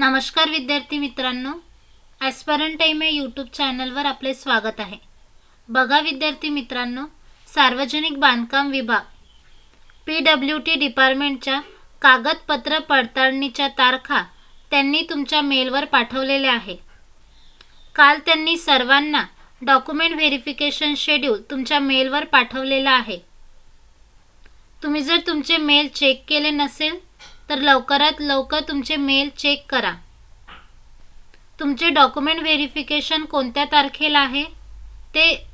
नमस्कार विद्यार्थी मित्रांनो ॲस्परन टाईम या यूट्यूब चॅनलवर आपले स्वागत आहे. बघा विद्यार्थी मित्रांनो सार्वजनिक बांधकाम विभाग पी डब्ल्यू टी डिपार्टमेंटच्या कागदपत्र पडताळणीच्या तारखा त्यांनी तुमच्या मेलवर पाठवलेल्या आहे काल त्यांनी सर्वांना डॉक्युमेंट व्हेरिफिकेशन शेड्यूल तुमच्या मेलवर पाठवलेला आहे. तुम्ही जर तुमचे मेल चेक केले नसेल तर लवकरात लवकर तुमचे मेल चेक करा. तुमचे डॉक्युमेंट व्हेरिफिकेशन कोणत्या तारखेला आहे? ते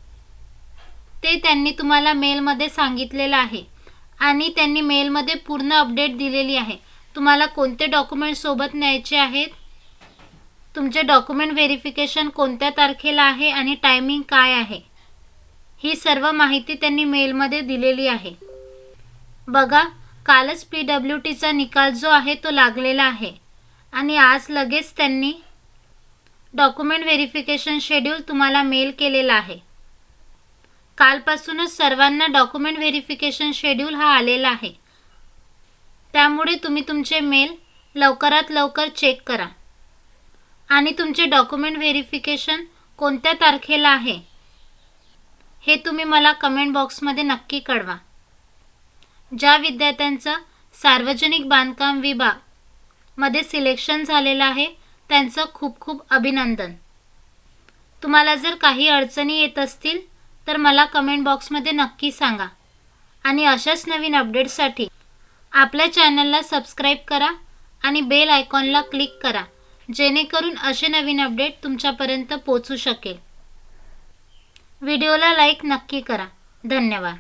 ते त्यांनी तुम्हाला मेलमध्ये सांगितलेलं आहे. आणि त्यांनी मेलमध्ये पूर्ण अपडेट दिलेली आहे. तुम्हाला कोणते डॉक्युमेंट सोबत न्यायचे आहेत? तुमचे डॉक्युमेंट व्हेरिफिकेशन कोणत्या तारखेला आहे आणि टायमिंग काय आहे? ही सर्व माहिती त्यांनी मेलमध्ये दिलेली आहे. बघा कालच पी डब्ल्यू टीचा निकाल जो आहे तो लागलेला आहे. आणि आज लगेच त्यांनी डॉक्युमेंट व्हेरिफिकेशन शेड्यूल तुम्हाला मेल केलेला आहे. कालपासूनच सर्वांना डॉक्युमेंट व्हेरिफिकेशन शेड्यूल हा आलेला आहे. त्यामुळे तुम्ही तुमचे मेल लवकरात लवकर चेक करा. आणि तुमचे डॉक्युमेंट व्हेरिफिकेशन कोणत्या तारखेला आहे हे तुम्ही मला कमेंट बॉक्समध्ये नक्की कळवा. ज्या विद्यार्थ्यांचं सार्वजनिक बांधकाम विभागमध्ये सिलेक्शन झालेलं आहे त्यांचं खूप खूप अभिनंदन. तुम्हाला जर काही अडचणी येत असतील तर मला कमेंट बॉक्समध्ये नक्की सांगा. आणि अशाच नवीन अपडेट्ससाठी आपल्या चॅनलला सबस्क्राईब करा आणि बेल आयकॉनला क्लिक करा जेणेकरून असे नवीन अपडेट तुमच्यापर्यंत पोचू शकेल. व्हिडिओला लाईक नक्की करा. धन्यवाद.